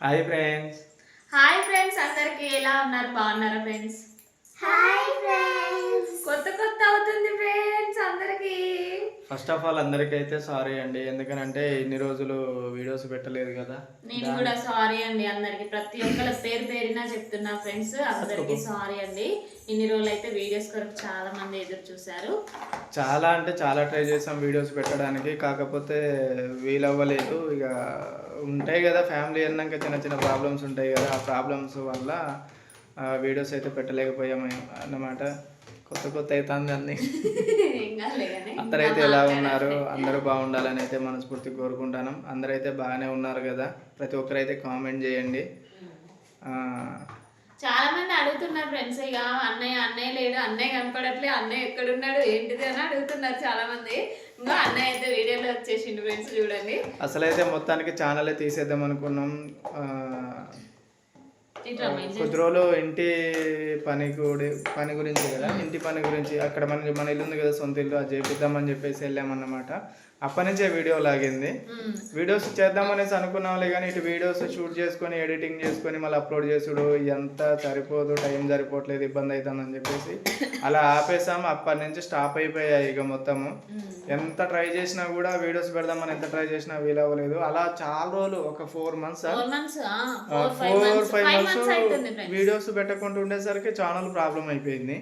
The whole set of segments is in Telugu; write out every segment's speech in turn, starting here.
హాయ్ ఫ్రెండ్స్ హాయ్ ఫ్రెండ్స్ అందరికి ఎలా ఉన్నారు? బాగున్నారా ఫ్రెండ్స్ హాయ్ ఫ్రెండ్స్ కొత్త కొత్త అవుతుంది ఫ్రెండ్స్ అందరికి. ఫస్ట్ ఆఫ్ ఆల్ అందరికైతే సారీ అండి. ఎందుకనంటే ఇన్ని రోజులు వీడియోస్ పెట్టలేదు కదా. నేను కూడా సారీ అండి అందరికి. ప్రతి ఒక్కరి పేరు పేరినా చెప్తున్నా ఫ్రెండ్స్ అందరికి సారీ అండి. ఇన్ని రోజులు అయితే వీడియోస్ కొరకు చాలా మంది ఎదురు చూశారు. చాలా అంటే చాలా ట్రై చేసాం వీడియోస్ పెట్టడానికి. కాకపోతే వీలవ్వలేదు. ఇక ఉంటాయి కదా ఫ్యామిలీ అన్నాక చిన్న చిన్న ప్రాబ్లమ్స్ ఉంటాయి కదా ఆ ప్రాబ్లమ్స్ వల్ల వీడియోస్ అయితే పెట్టలేకపోయాము అన్నమాట. కొత్త కొత్త అవుతుంది అన్ని. అందరైతే ఎలా ఉన్నారు? అందరూ బాగుండాలని అయితే మనస్ఫూర్తి కోరుకుంటాను. అందరైతే బాగానే ఉన్నారు కదా. ప్రతి ఒక్కరైతే కామెంట్ చేయండి. చాలా మంది అడుగుతున్నారు ఫ్రెండ్స్ ఇక అన్నయ్య అన్నయ్య లేడు అన్నయ్య కనపడట్లే అన్నయ్య ఎక్కడున్నాడు ఏంటిది అని అడుగుతున్నారు చాలా మంది ఇంకా అన్నయ్య అయితే వీడియోలో వచ్చేసిండు ఫ్రెండ్స్ చూడండి. అసలైతే మొత్తానికి ఛానలే తీసేద్దాం అనుకున్నాం. కొద్ది రోజులు ఇంటి పని కూడా పని గురించి కదా ఇంటి పని గురించి అక్కడ మన మన ఇల్లు ఉంది కదా సొంత ఇల్లు అది చేపిద్దామని చెప్పేసి వెళ్ళామన్నమాట. అప్పటి నుంచే వీడియో లాగింది. వీడియోస్ చేద్దామనేసి అనుకున్నాంలే కానీ ఇటు వీడియోస్ షూట్ చేసుకొని ఎడిటింగ్ చేసుకొని మళ్ళీ అప్లోడ్ చేసుడు ఎంత సరిపోదు టైం సరిపోవట్లేదు ఇబ్బంది అవుతుందని చెప్పేసి అలా ఆపేసాము. అప్పటి నుంచి స్టాప్ అయిపోయాయి ఇక మొత్తము. ఎంత ట్రై చేసినా కూడా వీడియోస్ పెడదామని ఎంత ట్రై చేసినా వీలవ్వలేదు. అలా చాలా రోజులు ఒక four months four five months. Videos పెట్టకుండా ఉండేసరికి ఛానల్ ప్రాబ్లం అయిపోయింది.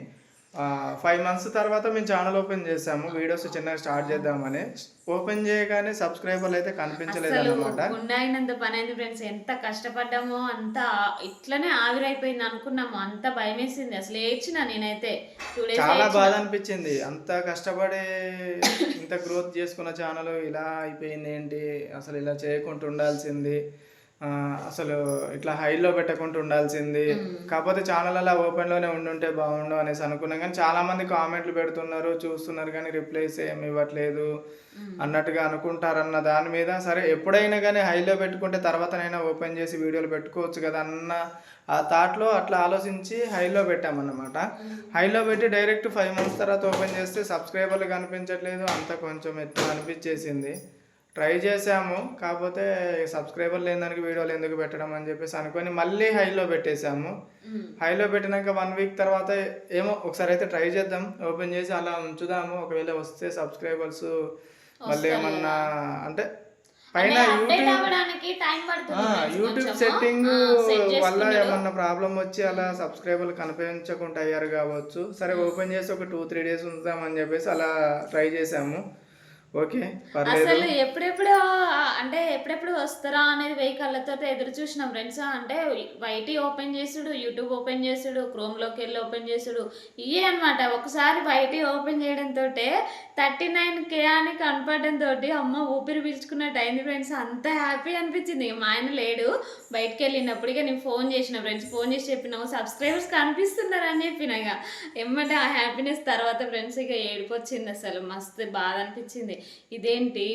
ఫైవ్ మంత్స్ తర్వాత మేము ఛానల్ ఓపెన్ చేసాము. వీడియోస్ చిన్నగా స్టార్ట్ చేద్దామని. ఓపెన్ చేయగానే సబ్స్క్రైబర్లు అయితే కనిపించలేదు అనమాట గుండాయినంత పని అయింది ఫ్రెండ్స్ ఎంత కష్టపడ్డామో అంత ఇట్లనే ఆవిరైపోయింది అనుకున్నాము. అంత భయం వేసింది అసలు ఏడ్చిన నేనైతే. చాలా బాధ అనిపించింది. అంత కష్టపడి ఇంత గ్రోత్ చేసుకున్న ఛానల్ ఇలా అయిపోయింది ఏంటి? అసలు ఇలా చేయకుండా ఉండాల్సింది. అసలు ఇట్లా హైలో పెట్టకుండా ఉండాల్సింది. కాకపోతే ఛానల్ అలా ఓపెన్లోనే ఉండుంటే బాగుండు అనేసి అనుకున్నాం. కానీ చాలా మంది కామెంట్లు పెడుతున్నారు చూస్తున్నారు కానీ రిప్లైస్ ఏమి ఇవ్వట్లేదు అన్నట్టుగా అనుకుంటారన్న దాని మీద సరే ఎప్పుడైనా కానీ హైలో పెట్టుకుంటే తర్వాతనైనా ఓపెన్ చేసి వీడియోలు పెట్టుకోవచ్చు కదా అన్న ఆ థాట్లో అట్లా ఆలోచించి హైలో పెట్టామన్నమాట. హైలో పెట్టి డైరెక్ట్ ఫైవ్ మంత్స్ తర్వాత ఓపెన్ చేస్తే సబ్స్క్రైబర్లు కనిపించట్లేదు అంత కొంచెం ఎట్లా అనిపించేసింది. ట్రై చేసాము కాకపోతే సబ్స్క్రైబర్ లేని దానికి వీడియోలు ఎందుకు పెట్టడం అని చెప్పేసి అనుకొని మళ్ళీ హైలో పెట్టేశాము. హైలో పెట్టినాక వన్ వీక్ తర్వాత ఏమో ఒకసారి అయితే ట్రై చేద్దాం. ఓపెన్ చేసి అలా ఉంచుదాము. ఒకవేళ వస్తే సబ్స్క్రైబర్స్ మళ్ళీ ఏమన్నా అంటే పైన యూట్యూబ్ యూట్యూబ్. సెట్టింగ్ వల్ల. ఏమన్నా ప్రాబ్లం వచ్చి అలా సబ్స్క్రైబర్లు కనిపించకుండా అయ్యారు కావచ్చు. సరే ఓపెన్ చేసి ఒక టూ త్రీ డేస్ ఉంచుదామని చెప్పేసి అలా ట్రై చేసాము ఓకే అసలు ఎప్పుడెప్పుడు అంటే ఎప్పుడెప్పుడు వస్తారా అనేది వెయ్యి కళ్ళతో ఎదురు చూసినాం ఫ్రెండ్స్. అంటే వైటీ ఓపెన్ చేసుడు యూట్యూబ్ ఓపెన్ చేసుడు క్రోమ్లోకి వెళ్ళి ఓపెన్ చేసుడు ఇవే అనమాట ఒకసారి వైటీ ఓపెన్ చేయడంతో థర్టీ నైన్ కే అని కనపడడంతో అమ్మ ఊపిరి పీల్చుకున్నట్టు అయింది ఫ్రెండ్స్. అంత హ్యాపీ అనిపించింది. మా ఆయన లేడు బయటకు వెళ్ళినప్పుడు ఇక నేను ఫోన్ చేసిన ఫ్రెండ్స్. ఫోన్ చేసి చెప్పినావు సబ్స్క్రైబర్స్ కనిపిస్తున్నారు అని చెప్పిన ఇక. ఎమ్మటే ఆ హ్యాపీనెస్ తర్వాత ఫ్రెండ్స్ ఇక ఏడుపు వచ్చింది అసలు. మస్తు బాధ అనిపించింది. ఇదేంటి?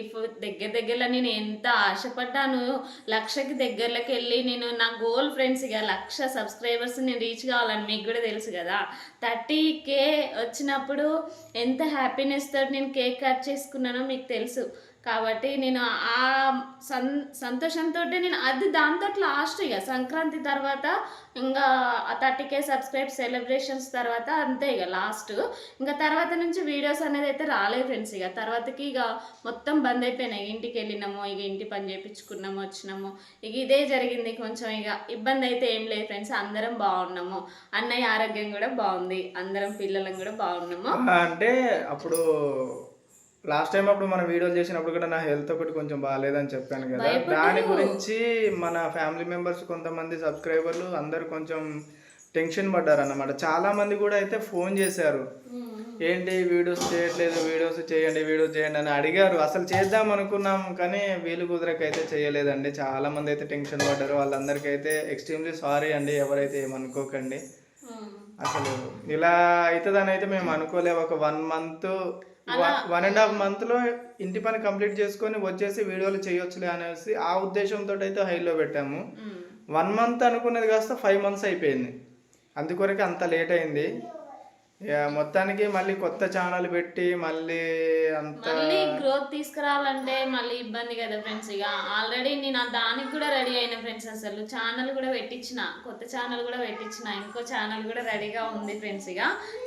దగ్గర దగ్గరలో నేను ఎంత ఆశపడ్డాను లక్షకి దగ్గరలోకి వెళ్ళి నేను నా గోల్ ఫ్రెండ్స్ ఇక లక్ష సబ్స్క్రైబర్స్ నేను రీచ్ కావాలని మీకు కూడా తెలుసు కదా. థర్టీ కే వచ్చినప్పుడు ఎంత హ్యాపీనెస్ తోటి నేను కేక్ కట్ చేసుకున్నానో మీకు తెలుసు. కాబట్టి నేను ఆ సన్ సంతోషంతో నేను అది దాంతో లాస్ట్ ఇక సంక్రాంతి తర్వాత ఇంకా థర్టీ కే సబ్స్క్రైబ్ సెలబ్రేషన్స్ తర్వాత అంతే ఇక లాస్ట్. ఇంకా తర్వాత నుంచి వీడియోస్ అనేది అయితే రాలేదు ఫ్రెండ్స్ ఇక. తర్వాతకి ఇక మొత్తం బంద్ అయిపోయినాయి. ఇంటికి వెళ్ళినాము ఇక ఇంటి పని చేయించుకున్నాము వచ్చినాము. ఇక ఇదే జరిగింది. కొంచెం ఇక ఇబ్బంది అయితే ఏం లేదు ఫ్రెండ్స్. అందరం బాగున్నాము. అన్నయ్య ఆరోగ్యం కూడా బాగుంది. అందరం పిల్లలం కూడా బాగున్నాము. అంటే అప్పుడు లాస్ట్ టైం అప్పుడు మన వీడియోలు చేసినప్పుడు కూడా నా హెల్త్ ఒకటి కొంచెం బాగాలేదని చెప్పాను కదా. దాని గురించి మన ఫ్యామిలీ మెంబర్స్ కొంతమంది సబ్స్క్రైబర్లు అందరు కొంచెం టెన్షన్ పడ్డారు అన్నమాట చాలా మంది కూడా అయితే ఫోన్ చేశారు. ఏంటి వీడియోస్ చేయట్లేదు వీడియోస్ చేయండి వీడియోస్ చేయండి అని అడిగారు. అసలు చేద్దాం అనుకున్నాం కానీ వీలు కుదరకైతే చేయలేదండి. చాలా మంది అయితే టెన్షన్ పడ్డారు. వాళ్ళందరికీ అయితే ఎక్స్ట్రీమ్లీ సారీ అండి. ఎవరైతే ఏమనుకోకండి. అసలు ఇలా అవుతుందని అయితే మేము అనుకోలేము ఒక one month one and half మంత్లో ఇంటి పని కంప్లీట్ చేసుకొని వచ్చేసి వీడియోలు చేయొచ్చులే అనేసి ఆ ఉద్దేశంతో అయితే హైలో పెట్టాము. వన్ మంత్ అనుకున్నది కాస్త ఫైవ్ మంత్స్ అయిపోయింది. అందుకొరకు అంత లేట్ అయింది. మొత్తానికి మళ్ళీ కొత్త ఛానల్ పెట్టి మళ్ళీ అంత మళ్ళీ గ్రోత్ తీసుకురావాలంటే మళ్ళీ ఇబ్బంది కదా ఫ్రెండ్స్ ఇక. ఆల్రెడీ నేను దానికి కూడా రెడీ అయిన ఫ్రెండ్స్ అసలు. ఛానల్ కూడా పెట్టించిన. కొత్త ఛానల్ కూడా పెట్టించిన. ఇంకో ఛానల్ కూడా రెడీగా ఉంది ఫ్రెండ్స్ ఇక.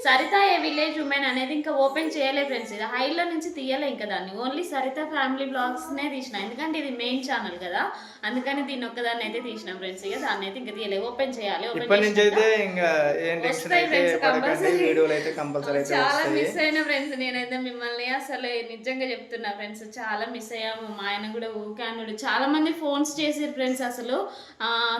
సరిత ఏ విలేజ్ ఉమెన్ అనేది ఇంకా ఓపెన్ చేయలే ఫ్రెండ్స్ ఇక. హైలో నుంచి తీయలే ఇంకా దాన్ని. ఓన్లీ సరిత ఫ్యామిలీ బ్లాగ్స్నే తీసిన. ఎందుకంటే ఇది మెయిన్ ఛానల్ కదా. అందుకని దీన్ని ఒక్కదాన్ని అయితే తీసిన ఫ్రెండ్స్ ఇక. దాన్ని అయితే ఇంకా తీయలే. ఓపెన్ చేయాలి. ఓపెన్ ఇప్పటి నుంచి అయితే ఇంకా టెన్షన్ వస్తాయి వీడియోలు అయితే కంపల్సరీ అయితే చాలా మిస్ అయిన ఫ్రెండ్స్ నేనైతే మిమ్మల్ని అసలు నిజంగా చెప్తున్నా ఫ్రెండ్స్ చాలా మిస్ అయ్యాము. మా ఆయన కూడా ఊకే అన్నాడు. చాలా మంది ఫోన్స్ చేసారు ఫ్రెండ్స్ అసలు.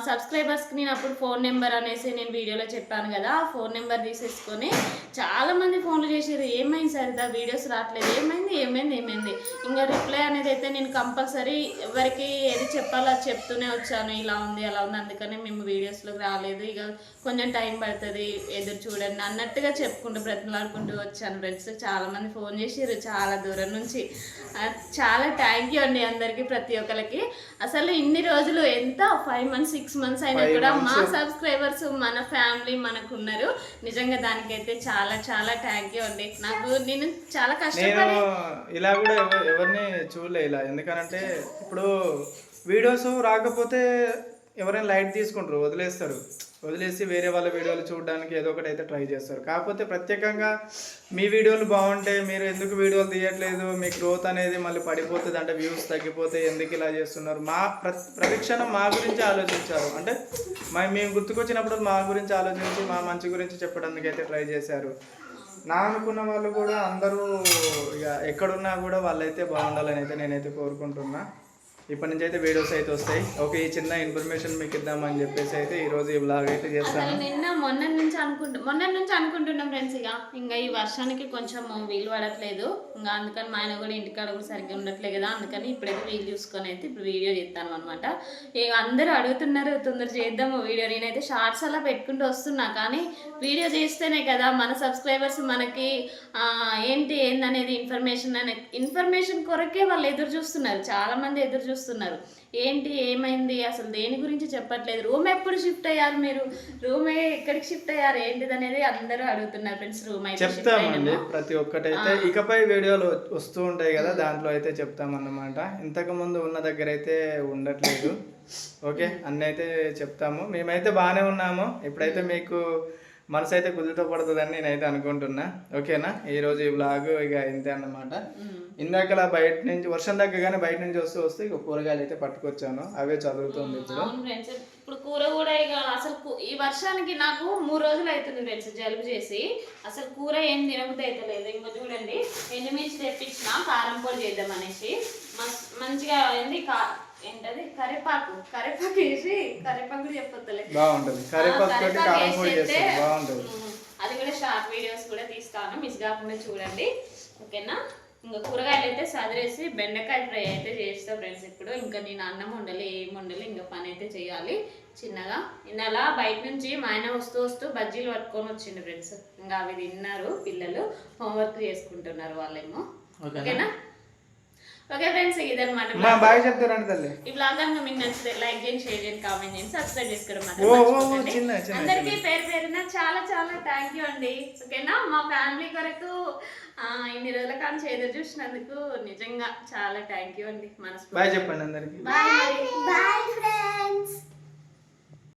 సబ్స్క్రైబర్స్కి నేను అప్పుడు ఫోన్ నెంబర్ అనేసి నేను వీడియోలో చెప్పాను కదా ఆ ఫోన్ నెంబర్ తీసేసుకొని చాలా మంది ఫోన్లు చేసారు ఏమైంది సరిదా వీడియోస్ రావట్లేదు. ఏమైంది? ఏమైంది? ఏమైంది? ఇంకా రిప్లై అనేది అయితే నేను కంపల్సరీ ఎవరికి ఏది చెప్పాలో అది చెప్తూనే వచ్చాను. ఇలా ఉంది అలా ఉంది. అందుకని మేము వీడియోస్లోకి రాలేదు. ఇక కొంచెం టైం పడుతుంది. ఎదురు చూడండి అన్నట్టుగా చెప్పుకుంటూ బ్రతిమలాడుకుంటూ వచ్చాను ఫ్రెండ్స్. చాలా మంది ఫోన్ చేసారు చాలా దూరం నుంచి. చాలా థ్యాంక్ యూ అండి అందరికీ ప్రతి ఒక్కరికి. అసలు ఇన్ని రోజులు ఎంత? ఫైవ్ మంత్స్ సిక్స్ మంత్స్ అయినా కూడా మా. సబ్స్క్రైబర్స్ మన ఫ్యామిలీ మనకు ఉన్నారు నిజంగా దానికైతే చాలా చాలా థ్యాంక్ యూ అండి. నాకు నేను చాలా కష్టపడి ఇలా కూడా ఎవ- ఎవరిని చూడలే ఇలా. ఎందుకనంటే ఇప్పుడు వీడియోస్ రాకపోతే ఎవరైనా లైట్ తీసుకుంటారు వదిలేస్తారు. వదిలేసి వేరే వాళ్ళ వీడియోలు చూడడానికి ఏదో ఒకటి అయితే ట్రై చేస్తారు. కాకపోతే ప్రత్యేకంగా మీ వీడియోలు బాగుంటే మీరు ఎందుకు వీడియోలు తీయట్లేదు? మీ గ్రోత్ అనేది మళ్ళీ పడిపోతుంది అంటే వ్యూస్ తగ్గిపోతే ఎందుకు ఇలా చేస్తున్నారు? మా ప్ర ప్రతిక్షణం మా గురించి ఆలోచించారు. అంటే మా మేము గుర్తుకొచ్చినప్పుడు మా గురించి ఆలోచించి మా మంచి గురించి చెప్పడానికి అయితే ట్రై చేశారు. నా అనుకున్న వాళ్ళు కూడా అందరూ ఇక ఎక్కడున్నా కూడా వాళ్ళైతే బాగుండాలని అయితే నేనైతే కోరుకుంటున్నా. ఇప్పటి నుంచి అయితే వీడియోస్ అయితే వస్తాయి. ఓకే ఈ చిన్న ఇన్ఫర్మేషన్ మీకు ఇద్దామని చెప్పేసి అయితే ఈరోజు ఈ బ్లాగ్ అయితే చేస్తాను. నిన్న మొన్న నుంచి అనుకుంటు మొన్న నుంచి అనుకుంటున్నాం ఫ్రెండ్స్ ఇక. ఇంకా ఈ వర్షానికి కొంచెం వీలు పడట్లేదు. ఇంకా అందుకని మా ఆయన కూడా ఇంటికాడ కూడా సరిగ్గా ఉండట్లేదు కదా. అందుకని ఇప్పుడైతే వీలు చూసుకొని అయితే ఇప్పుడు వీడియో చేస్తాను అనమాట ఇక అందరూ అడుగుతున్నారు తొందర చేద్దాము వీడియో. నేనైతే షార్ట్స్ అలా పెట్టుకుంటూ వస్తున్నా కానీ వీడియో చేస్తేనే కదా మన సబ్స్క్రైబర్స్ మనకి ఏంటి ఏందనేది ఇన్ఫర్మేషన్ అనే ఇన్ఫర్మేషన్ కొరకే వాళ్ళు ఎదురు చూస్తున్నారు. చాలా మంది ఎదురు చూస్తున్నారు. ఏంటి ఏమైంది? అసలు దేని గురించి చెప్పట్లేదు? రూమ్ ఎప్పుడు షిఫ్ట్ అయ్యారు మీరు? రూమ్ ఎక్కడికి షిఫ్ట్ అయ్యారు? ఏంటిది అనేది అందరూ అడుగుతున్నారు ఫ్రెండ్స్. రూమ్ అయితే చెప్తామండి. ప్రతి ఒక్కటైతే. ఇకపై వీడియోలు వస్తూ ఉంటాయి కదా దాంట్లో అయితే చెప్తామన్నమాట. ఇంతకు ముందు ఉన్న దగ్గర అయితే ఉండట్లేదు. ఓకే అన్నీ అయితే చెప్తాము. మేమైతే బాగానే ఉన్నాము. ఇప్పుడైతే మీకు మనసు అయితే కుదురుతో పడుతుందని నేనైతే అనుకుంటున్నా. ఓకేనా? ఈరోజు ఈ బ్లాగ్ ఇక ఇంతే అన్నమాట. ఇందాకలా బయట నుంచి వర్షం తగ్గగానే బయట నుంచి వస్తూ వస్తే ఇక కూరగాయలు అయితే పట్టుకొచ్చాను. అవే చదువుతుంది ఇప్పుడు. ఇప్పుడు కూర కూడా ఇక అసలు ఈ వర్షానికి నాకు మూడు రోజులు అవుతుంది ఫ్రెండ్స్ జలుబు చేసి. అసలు కూర ఏం తినబుద్ధి అయితే లేదు. ఇంకో చూడండి ఎండుమిర్చి తెప్పించిన కారం పొడి చేద్దాం అనేసి. మంచిగా ఏంది కా ఏంటది? కరివేపాకు కరివేపాకు వేసి కరివేపాకు చెప్పొద్దులే. ఉమ్, అది కూడా షార్ట్ వీడియోస్ కూడా తీస్తాను. మిస్ కాకుండా చూడండి. ఓకేనా? ఇంకా కూరగాయలు అయితే సదిరేసి బెండకాయ ఫ్రై అయితే చేస్తా ఫ్రెండ్స్ ఇప్పుడు. ఇంకా నేను అన్నం వండలి ఏం చేయాలి. చిన్నగా. ఇందాల బయట నుంచి మా ఆయన వస్తూ వస్తూ బజ్జీలు పట్టుకొని వచ్చిండు ఫ్రెండ్స్. ఇంకా అవి తిన్నారు పిల్లలు. హోంవర్క్ చేసుకుంటున్నారు వాళ్ళేమో. ఓకేనా? ఓకే ఫ్రెండ్స్ ఇదన్నమాట. మా బాగా చెప్తారండి తల్లి. ఈ బ్లాగ్ కనుక మీకు నచ్చితే లైక్ చేయండి షేర్ చేయండి కామెంట్ చేయండి సబ్స్క్రైబ్ చేసుకోవడం అందరికీ పేరు పేరున చాలా చాలా థ్యాంక్ యూ అండి. ఓకేనా? మా ఫ్యామిలీ కొరకు ఆ, ఇన్ని రోజుల కానీ ఎదురు చూసినందుకు నిజంగా చాలా థ్యాంక్ యూ అండి. మనసు బాయ్ చెప్పండి అందరికి. Bye Bye, friends.